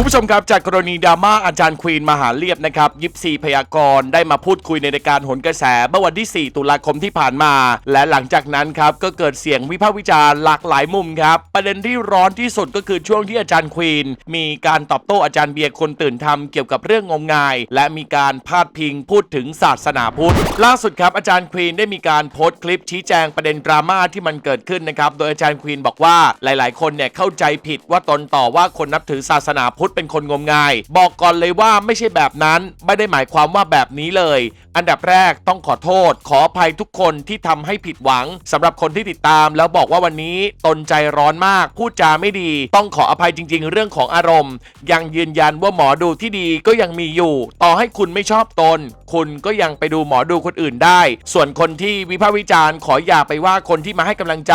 คุณผู้ชมครับจากกรณีดราม่าอาจารย์ควีนมหาเรียบนะครับยิปซีพยากรณ์ได้มาพูดคุยในรายการหนกระแสเมื่อวันที่ 4 ตุลาคมที่ผ่านมา และหลังจากนั้นครับก็เกิดเสียงวิพากษ์วิจารณ์หลากหลายมุมครับประเด็นที่ร้อนที่สุดก็คือช่วงที่อาจารย์ควีนมีการตอบโต้อาจารย์เบียร์คนตื่นทำเกี่ยวกับเรื่องงมงาย และมีการพาดพิงพูดถึงศาสนาพุทธล่าสุดครับอาจารย์ควีนได้มีการโพสต์คลิปชี้แจงประเด็นดราม่าที่มันเกิดขึ้นนะครับโดยอาจารย์ควีนบอกว่าหลาย ๆ คนเนี่ยเข้าใจผิดว่าตนต่อว่าคนนับถือศาสนาพุทธเป็นคนงมงาย บอกก่อนเลยว่าไม่ใช่แบบนั้น ไม่ได้หมายความว่าแบบนี้เลย อันดับแรกต้องขอโทษ ขออภัยทุกคนที่ทำให้ผิดหวังสำหรับคนที่ติดตาม แล้วบอกว่าวันนี้ตนใจร้อนมาก พูดจาไม่ดี ต้องขออภัยจริง ๆ เรื่องของอารมณ์ ยังยืนยันว่าหมอดูที่ดีก็ยังมีอยู่ ต่อให้คุณไม่ชอบตน คุณก็ยังไปดูหมอดูคนอื่นได้ ส่วนคนที่วิพากษ์วิจารณ์ ขออย่าไปว่าคนที่มาให้กำลังใจ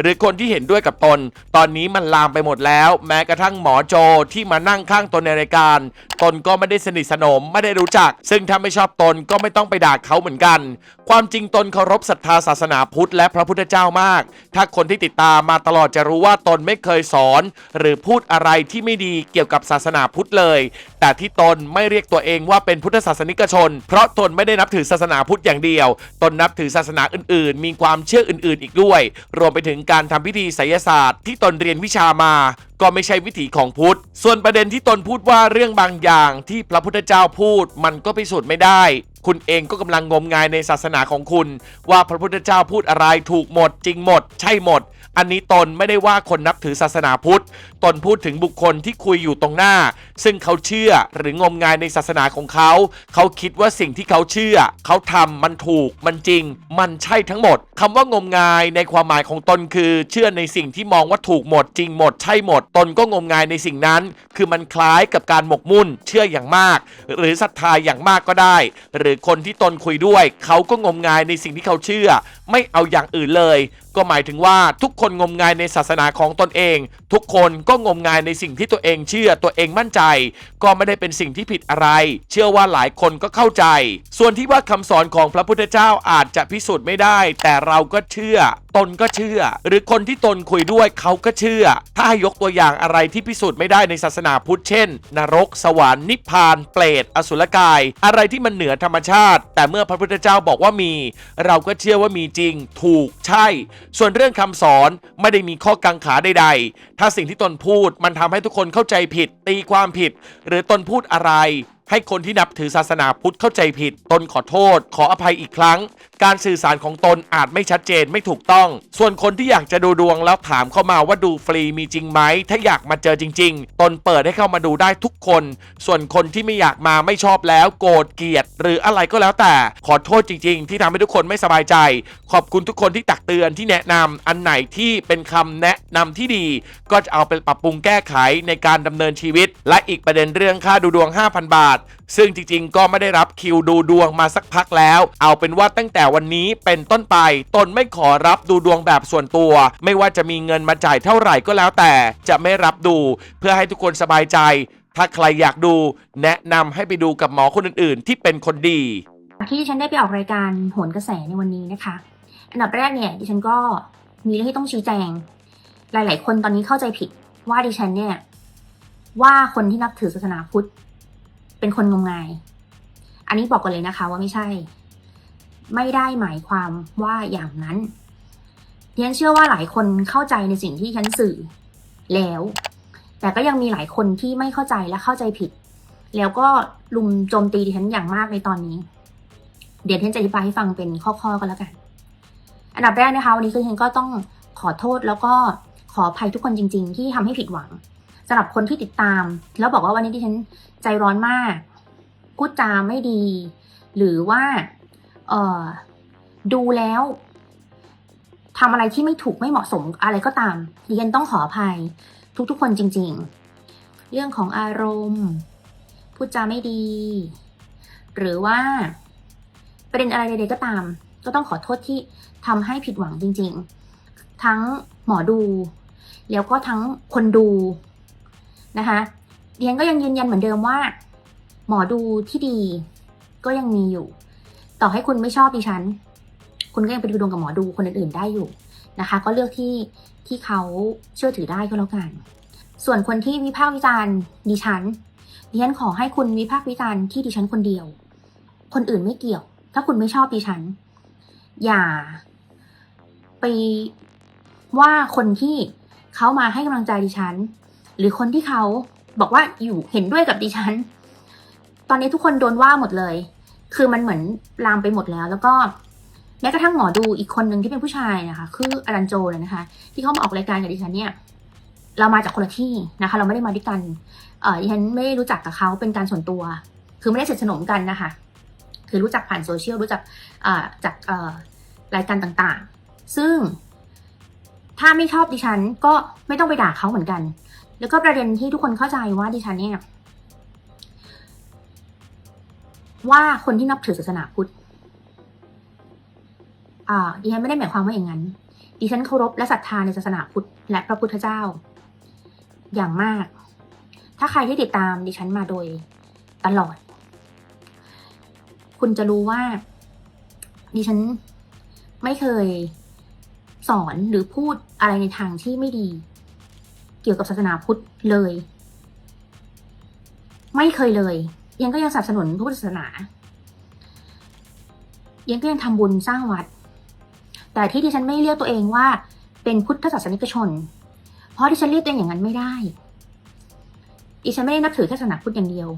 หรือคนที่เห็นด้วยกับตน ตอนนี้มันลามไปหมดแล้ว แม้กระทั่งหมอโจที่มานั่งข้างตนในรายการ ตนก็ไม่ได้สนิทสนมไม่ได้รู้จัก ซึ่งถ้าไม่ชอบตนก็ไม่ต้องไปด่าเขาเหมือนกัน ความจริงตนเคารพศรัทธาศาสนาพุทธและพระพุทธเจ้ามาก ถ้าคนที่ติดตามมาตลอดจะรู้ว่าตนไม่เคยสอน หรือพูดอะไรที่ไม่ดีเกี่ยวกับศาสนาพุทธเลย แต่ที่ตนไม่เรียกตัวเองว่าเป็นพุทธศาสนิกชน เพราะตนไม่ได้นับถือศาสนาพุทธอย่างเดียว ตนนับถือศาสนาอื่น ๆ มีความเชื่ออื่น ๆ อีกด้วย รวมไปถึงการทำพิธีไสยศาสตร์ที่ตนเรียนวิชามา ก็ไม่ใช่วิถีของพุทธ ส่วนประเด็นที่ตนพูดว่าเรื่องบางอย่างที่พระพุทธเจ้าพูดมันก็พิสูจน์ไม่ได้ คุณเองก็กำลังงมงายในศาสนาของคุณ ว่าพระพุทธเจ้าพูดอะไรถูกหมดจริงหมด ใช่หมด อันนี้ตนไม่ได้ว่าคนนับถือศาสนาพุทธ ตนพูดถึงบุคคลที่คุยอยู่ตรงหน้า ซึ่งเขาเชื่อหรืองมงายในศาสนาของเขา เขาคิดว่าสิ่งที่เขาเชื่อ เขาทำมันถูกมันจริง มันใช่ทั้งหมดคำว่างมงายในความหมายของตนคือ เชื่อในสิ่งที่มองว่าถูกหมดจริงหมดใช่หมด ตนก็งมงายในสิ่งนั้น คือมันคล้ายกับการหมกมุ่น เชื่ออย่างมาก หรือศรัทธาอย่างมากก็ได้ หรือคนที่ตนคุยด้วย เขาก็งมงายในสิ่งที่เขาเชื่อ ไม่เอาอย่างอื่นเลย ก็หมายถึงว่าทุกคนงมงายในศาสนาของตนเอง ทุกคนก็งมงายในสิ่งที่ตัวเองเชื่อตัวเองมั่นใจ ก็ไม่ได้เป็นสิ่งที่ผิดอะไร เชื่อว่าหลายคนก็เข้าใจ ส่วนที่ว่าคำสอนของพระพุทธเจ้าอาจจะพิสูจน์ไม่ได้ แต่เราก็เชื่อ ตนก็เชื่อ หรือคนที่ตนคุยด้วยเขาก็เชื่อ ถ้าให้ยกตัวอย่างอะไรที่พิสูจน์ไม่ได้ในศาสนาพุทธเช่น นรก สวรรค์นิพพาน เปรตอสุรกาย อะไรที่มันเหนือธรรมชาติ แต่เมื่อพระพุทธเจ้าบอกว่ามี เราก็เชื่อว่ามีจริง ถูกใช่ส่วนเรื่องคำสอนไม่ได้มีข้อกังขาใดๆ ถ้าสิ่งที่ตนพูดมันทำให้ทุกคนเข้าใจผิด ตีความผิด หรือตนพูดอะไรให้คนที่นับถือศาสนาพุทธเข้าใจผิด ตนขอโทษ ขออภัยอีกครั้ง การสื่อสารของตนอาจไม่ชัดเจนไม่ถูกต้อง ส่วนคนที่อยากจะดูดวงแล้วถามเข้ามาว่าดูฟรีมีจริงไหม ถ้าอยากมาเจอจริง ๆ ตนเปิดให้เข้ามาดูได้ทุกคน ส่วนคนที่ไม่อยากมาไม่ชอบแล้ว โกรธเกลียด หรืออะไรก็แล้วแต่ ขอโทษจริง ๆ ที่ทำให้ทุกคนไม่สบายใจ ขอบคุณทุกคนที่ตักเตือนที่แนะนำอันไหนที่เป็นคำแนะนำที่ดี ก็จะเอาไปปรับปรุงแก้ไขในการดำเนินชีวิต และอีกประเด็นเรื่องค่าดูดวง 5,000 บาท ซึ่งจริงๆ ก็ไม่ได้รับคิวดูดวงมาสักพักแล้ว เอาเป็นว่าตั้งแต่วันนี้เป็นต้นไป ตนไม่ขอรับดูดวงแบบส่วนตัว ไม่ว่าจะมีเงินมาจ่ายเท่าไหร่ก็แล้วแต่ จะไม่รับดู เพื่อให้ทุกคนสบายใจ ถ้าใครอยากดู แนะนำให้ไปดูกับหมอคนอื่นๆ ที่เป็นคนดี ที่ดิฉันได้ไปออกรายการโหนกระแสในวันนี้นะคะ อันดับแรกเนี่ยดิฉันก็มีเรื่องที่ต้องชี้แจง หลาย ๆ คนตอนนี้เข้าใจผิดว่าดิฉันเนี่ยว่าคนที่นับถือศาสนาพุทธ เป็นคนงมงาย อันนี้บอกกันเลยนะคะว่าไม่ใช่ ไม่ได้หมายความว่าอย่างนั้นดิฉันเชื่อว่าหลายคนเข้าใจในสิ่งที่ฉันสื่อแล้ว แต่ก็ยังมีหลายคนที่ไม่เข้าใจและเข้าใจผิด แล้วก็ลุมโจมตีดิฉันอย่างมากในตอนนี้ เดี๋ยวเทนจะอธิบายให้ฟังเป็นข้อๆกันแล้วกัน อันดับแรกนะคะ วันนี้คือเทนก็ต้องขอโทษแล้วก็ขออภัยทุกคนจริง ๆ ที่ทำให้ผิดหวัง สำหรับคนที่ติดตาม แล้วบอกว่าวันนี้ที่ฉันใจร้อนมากพูดจาไม่ดี หรือว่าเออดูแล้วทำอะไรที่ไม่ถูกไม่เหมาะสมอะไรก็ตามดิฉันต้องขออภัย ทุกๆคนจริง ๆ เรื่องของอารมณ์พูดจาไม่ดี หรือว่าประเด็นอะไรใดๆก็ตาม ก็ต้องขอโทษที่ทำให้ผิดหวังจริง ๆ ทั้งหมอดู แล้วก็ทั้งคนดู นะคะเดียนก็ยังยืนยันเหมือนเดิมว่า หมอดูที่ดี ก็ยังมีอยู่ ต่อให้คุณไม่ชอบดิฉัน คุณก็ยังไปดูดวงกับหมอดูคนอื่นๆได้อยู่นะคะ ก็เลือกที่ที่เขาเชื่อถือได้ก็แล้วกัน ส่วนคนที่วิพากษ์วิจารณ์ดิฉันดิฉันขอให้คุณวิพากษ์วิจารณ์ที่ดิฉันคนเดียว คนอื่นไม่เกี่ยว ถ้าคุณไม่ชอบดิฉัน อย่า ไปว่าคนที่เขามาให้กำลังใจดิฉัน หรือคนที่เขาบอกว่าอยู่เห็นด้วยกับดิฉัน ตอนนี้ทุกคนโดนว่าหมดเลย คือมันเหมือนลามไปหมดแล้ว แล้วก็แม้กระทั่งหมอดูอีกคนหนึ่งที่เป็นผู้ชายนะคะ คืออรันโจเลยนะคะ ที่เขามาออกรายการกับดิฉันเนี่ยเรามาจากคนละที่นะคะ เราไม่ได้มาด้วยกันเออดิฉันไม่ได้รู้จักกับเขาเป็นการส่วนตัว คือไม่ได้สนิทสนมกันนะคะ คือรู้จักผ่านโซเชียลรู้จักจากรายการต่างๆ ซึ่งถ้าไม่ชอบดิฉันก็ไม่ต้องไปด่าเขาเหมือนกัน แล้วก็ประเด็นที่ทุกคนเข้าใจว่าดิฉันเนี่ยว่าคนที่นับถือศาสนาพุทธอ่าดิฉันไม่ได้หมายความว่าอย่างนั้น ดิฉันเคารพและศรัทธาในศาสนาพุทธและพระพุทธเจ้า อย่างมาก ถ้าใครที่ติดตามดิฉันมาโดยตลอด คุณจะรู้ว่า ดิฉันไม่เคยสอนหรือพูดอะไรในทางที่ไม่ดี เกี่ยวกับศาสนาพุทธเลย ไม่เคยเลย ยังก็ยังสนับสนุนพระพุทธศาสนา ยังก็ยังทำบุญสร้างวัด แต่ที่ดิฉันไม่เรียกตัวเองว่า เป็นพุทธศาสนิกชน เพราะดิฉันเรียกตัวเองอย่างนั้นไม่ได้ดิฉันไม่ได้นับถือแค่ศาสนาพุทธอย่างเดียว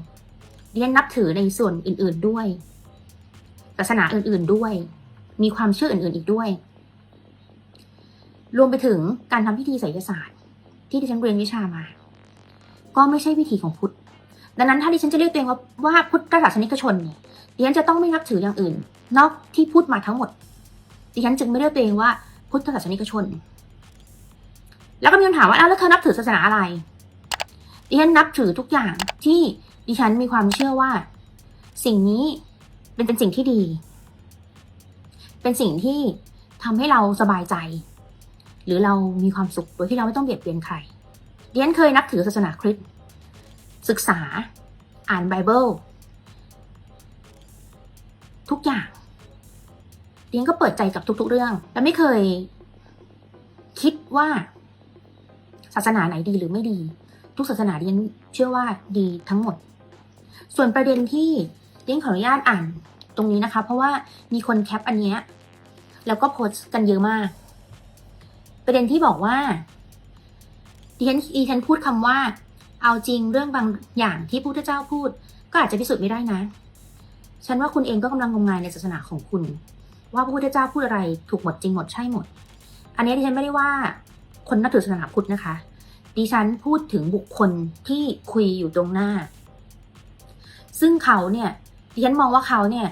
ดิฉันนับถือในส่วนอื่น ๆด้วย ศาสนาอื่น ๆด้วย มีความเชื่ออื่น ๆ อีกด้วย รวมไปถึงการทำพิธีไสยศาสตร์ ที่ดิฉันเรียนวิชามา ก็ไม่ใช่วิธีของพุทธ ดังนั้นถ้าดิฉันจะเรียกตัวเองว่าว่าพุทธศาสนิกชนเนี่ยดิฉันจะต้องไม่นับถืออย่างอื่น นอกที่พูดมาทั้งหมด ดิฉันจึงไม่เรียกตัวเองว่าพุทธศาสนิกชน แล้วก็มีคำถามว่าแล้วเธอนับถือศาสนาอะไร ดิฉันนับถือทุกอย่างที่ดิฉันมีความเชื่อว่า สิ่งนี้เป็นเป็นสิ่งที่ดี เป็นสิ่งที่ทำให้เราสบายใจ หรือเรามีความสุขโดยที่เราไม่ต้องเบียดเบียนใครดิฉันเคยนับถือศาสนาคริสต์ศึกษา อ่านไบเบิลทุกอย่างดิฉันก็เปิดใจกับทุก ๆ เรื่อง และไม่เคย คิดว่า ศาสนาไหนดีหรือไม่ดี ทุกศาสนาดิฉันเชื่อว่าดีทั้งหมด ส่วนประเด็นที่ดิฉันขออนุญาตอ่านตรงนี้นะคะ เพราะว่ามีคนแคปอันเนี้ยแล้วก็โพสต์กันเยอะมาก ประเด็นที่บอกว่าดิฉันดิฉันพูดคำว่า เอาจริงเรื่องบางอย่างที่พระพุทธเจ้าพูด ก็อาจจะพิสูจน์ไม่ได้นะ ฉันว่าคุณเองก็กำลังงมงายในศาสนาของคุณ ว่าพระพุทธเจ้าพูดอะไรถูกหมดจริงหมดใช่หมด อันนี้ดิฉันไม่ได้ว่าคนนับถือศาสนาพุทธนะคะ ดิฉันพูดถึงบุคคลที่คุยอยู่ตรงหน้า ซึ่งเขาเนี่ยดิฉันมองว่าเขาเนี่ย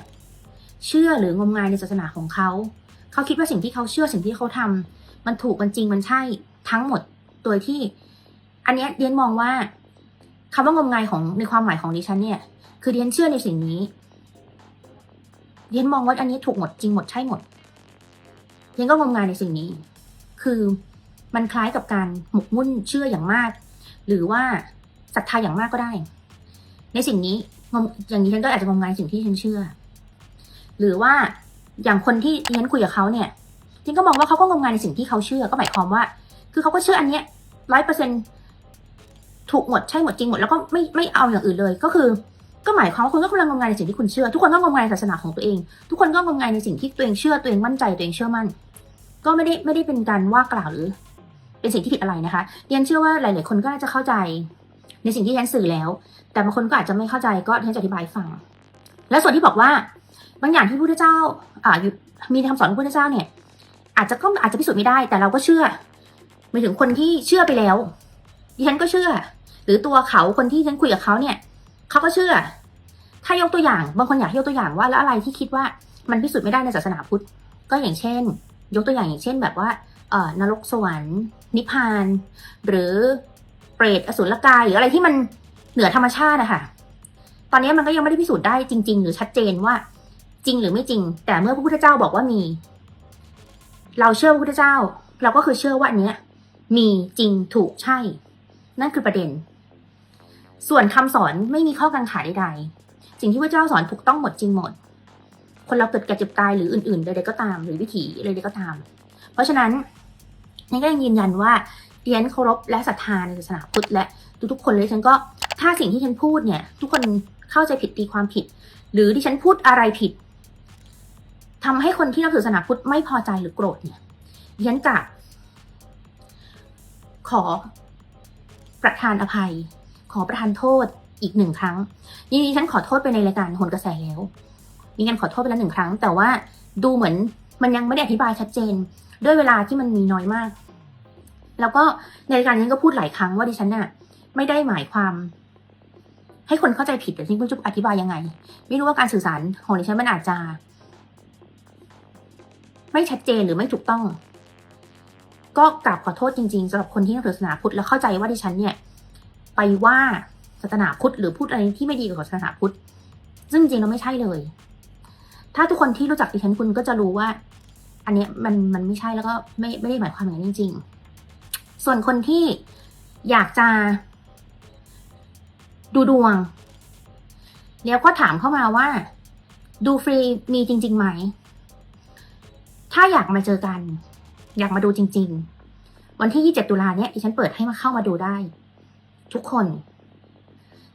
เชื่อหรืองมงายในศาสนาของเขา เขาคิดว่าสิ่งที่เขาเชื่อสิ่งที่เขาทำ มันถูกมันจริงมันใช่ทั้งหมดโดยที่ อันเนี้ยดิฉันมองว่าคำว่างมงายของในความหมายของดิฉันเนี่ย คือดิฉันเชื่อในสิ่งนี้ดิฉันมองว่าอันนี้ถูกหมดจริงหมดใช่หมดดิฉันก็งมงายในสิ่งนี้ คือมันคล้ายกับการหมกมุ่นเชื่ออย่างมาก หรือว่าศรัทธาอย่างมากก็ได้ ในสิ่งนี้งมอย่างนี้ฉันก็อาจจะงมงายสิ่งที่ฉันเชื่อ หรือว่าอย่างคนที่ดิฉันคุยกับเขาเนี่ย ฉันก็มองว่าเขาก็งมงายในสิ่งที่เขาเชื่อก็หมายความว่า คือเขาก็เชื่ออันเนี้ยร้อยเปอร์เซ็นถูกหมดใช่หมดจริงหมดแล้วก็ไม่ไม่เอาอย่างอื่นเลย ก็คือ ก็หมายความว่าคุณก็กำลังงมงายในสิ่งที่คุณเชื่อ ทุกคนก็งมงายในศาสนาของตัวเอง ทุกคนก็งมงายในสิ่งที่ตัวเองเชื่อตัวเองมั่นใจตัวเองเชื่อมั่น ก็ไม่ได้ไม่ได้เป็นการว่ากล่าวหรือ เป็นสิ่งที่ผิดอะไรนะคะเรียนเชื่อว่าหลาย ๆ คนก็น่าจะเข้าใจ ในสิ่งที่ฉันสื่อแล้ว แต่บางคนก็อาจจะไม่เข้าใจก็ฉันจะอธิบายฟัง และส่วนที่บอกว่า บางอย่างที่พระพุทธเจ้าอ่ามีคำสอนของพระพุทธเจ้าเนี่ย อาจจะก็อาจจะพิสูจน์ไม่ได้ แต่เราก็เชื่อหมายถึงคนที่เชื่อไปแล้วดิฉันก็เชื่อ หรือตัวเขาคนที่ฉันคุยกับเขาเนี่ยเขาก็เชื่อ ถ้ายกตัวอย่างบางคนอยากยกตัวอย่างว่าแล้วอะไรที่คิดว่ามันพิสูจน์ไม่ได้ในศาสนาพุทธ ก็อย่างเช่น ยกตัวอย่างอย่างเช่น แบบว่าเอ่อนรกสวรรค์ นิพพาน หรือเปรตอสุรกายหรืออะไรที่มันเหนือธรรมชาติอะค่ะ ตอนนี้มันก็ยังไม่ได้พิสูจน์ได้จริง ๆ หรือชัดเจนว่าจริงหรือไม่จริง แต่เมื่อพระพุทธเจ้าบอกว่ามี เราเชื่อพระพุทธเจ้า เราก็คือเชื่อว่าอันเนี้ยมีจริงถูกใช่ นั่นคือประเด็น ส่วนคำสอนไม่มีข้อกังขาใดๆสิ่งที่พระเจ้าสอนถูกต้องหมดจริงหมด คนเราเกิดแก่เจ็บตายหรืออื่นๆใดๆก็ตาม หรือวิถีใดๆก็ตาม เพราะฉะนั้นนี่ก็ยังยืนยันว่าดิดิฉันเคารพและศรัทธาในศาสนาพุทธและทุกๆคนเลยฉันก็ถ้าสิ่งที่ฉันพูดเนี่ย ทุกคนเข้าใจผิดตีความผิด หรือที่ฉันพูดอะไรผิด ทำให้คนที่นับถือศาสนาพุทธไม่พอใจหรือโกรธเนี่ยดิฉันจะขอประทานอภัย ขอประทานโทษอีกหนึ่งครั้งนี่ดิฉันขอโทษไปในรายการโหนกระแสแล้วมีการขอโทษไปแล้วหนึ่งครั้ง แต่ว่าดูเหมือนมันยังไม่ได้อธิบายชัดเจน ด้วยเวลาที่มันมีน้อยมาก แล้วก็ในรายการนี้ก็พูดหลายครั้งว่าดิฉันน่ะ ไม่ได้หมายความ ให้คนเข้าใจผิดแต่ที่ไม่รู้จะอธิบายยังไง ไม่รู้ว่าการสื่อสารของดิฉันมันอาจจะ ไม่ชัดเจนหรือไม่ถูกต้อง ก็กราบขอโทษจริงๆสำหรับคนที่นับถือศาสนาพุทธแล้วเข้าใจว่าดิฉันเนี่ย ไปว่าศาสนาพุทธหรือพูดอะไรที่ไม่ดีกับศาสนาพุทธ ซึ่งจริงๆแล้วไม่ใช่เลย ถ้าทุกคนที่รู้จักดิฉันคุณก็จะรู้ว่า อันเนี้ยมันมันไม่ใช่แล้วก็ไม่ไม่ได้หมายความอย่างนั้นจริง ๆ ส่วนคนที่อยากจะ ดูดวง แล้วก็ถามเข้ามาว่า ดูฟรีมีจริงๆไหม ถ้าอยากมาเจอกัน อยากมาดูจริง ๆ วันที่ 27 ตุลาเนี่ยดิฉันเปิดให้มาเข้ามาดูได้ ทุกคน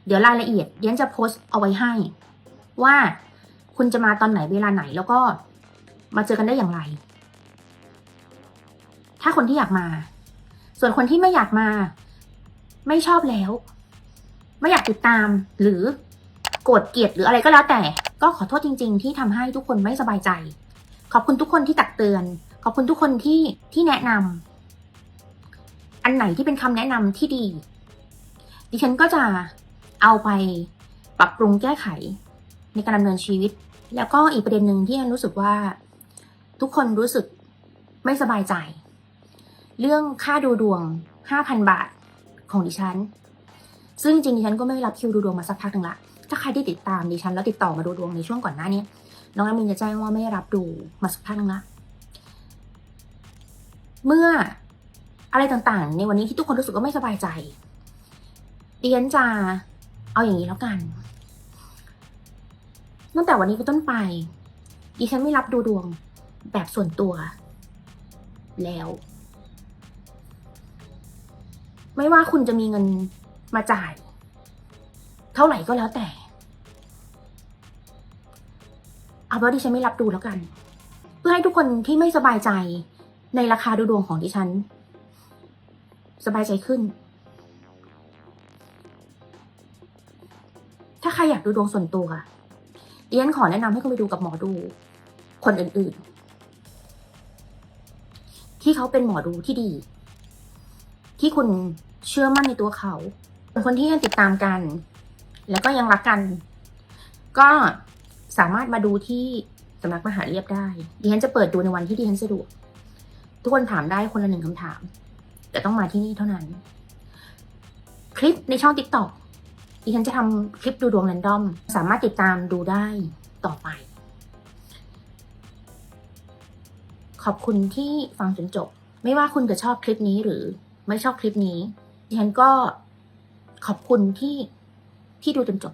เดี๋ยวรายละเอียดเดียนจะโพสต์เอาไว้ให้ ว่าคุณจะมาตอนไหนเวลาไหนแล้วก็มาเจอกันได้อย่างไร ถ้าคนที่อยากมา ส่วนคนที่ไม่อยากมา ไม่ชอบแล้ว ไม่อยากติดตามหรือโกรธเกลียดหรืออะไรก็แล้วแต่ ก็ขอโทษจริง ๆ ที่ทำให้ทุกคนไม่สบายใจ ขอบคุณทุกคนที่ตักเตือน ขอบคุณทุกคนที่ที่แนะนำอันไหนที่เป็นคำแนะนำที่ดี ดิฉันก็จะเอาไปปรับปรุงแก้ไข ในการดำเนินชีวิต แล้วก็อีกประเด็นหนึ่งที่ฉันรู้สึกว่า ทุกคนรู้สึกไม่สบายใจ เรื่องค่าดูดวง5,000บาทของดิฉัน ซึ่งจริงดิฉันก็ไม่รับคิวดูดวงมาสักพักหนึ่งละถ้าใครที่ติดตามดิฉันแล้วติดต่อมาดูดวงในช่วงก่อนหน้านี้ น้องน้ำมินจะแจ้งว่าไม่รับดูมาสักพักนึงละเมื่ออะไรต่างๆ ในวันนี้ที่ทุกคนรู้สึกว่าไม่สบายใจดิฉันจะเอาอย่างนี้แล้วกัน ตั้งแต่วันนี้เป็นต้นไป ดิฉันไม่รับดูดวงแบบส่วนตัว แล้ว ไม่ว่าคุณจะมีเงินมาจ่าย เท่าไหร่ก็แล้วแต่ เอาเป็นว่าดิฉันไม่รับดูแล้วกัน เพื่อให้ทุกคนที่ไม่สบายใจในราคาดูดวงของดิฉัน สบายใจขึ้น ถ้าใครอยากดูดวงส่วนตัวดิฉันขอแนะนำให้คุณไปดูกับหมอดู คนอื่นๆ ที่เขาเป็นหมอดูที่ดี ที่คุณเชื่อมั่นในตัวเขาคนที่ยังติดตามกัน แล้วก็ยังรักกัน ก็ สามารถมาดูที่สำนักมหาเรียบได้ดิฉันจะเปิดดูในวันที่ดิฉันสะดวก ทุกคนถามได้คนละหนึ่งคำถาม แต่ต้องมาที่นี่เท่านั้น คลิปในช่อง TikTok ดิฉันจะทำคลิปดูดวงแรนดอม สามารถติดตามดูได้ต่อไป ขอบคุณที่ฟังจนจบ ไม่ว่าคุณจะชอบคลิปนี้หรือไม่ชอบคลิปนี้ดิฉันก็ขอบคุณที่ที่ดูจนจบ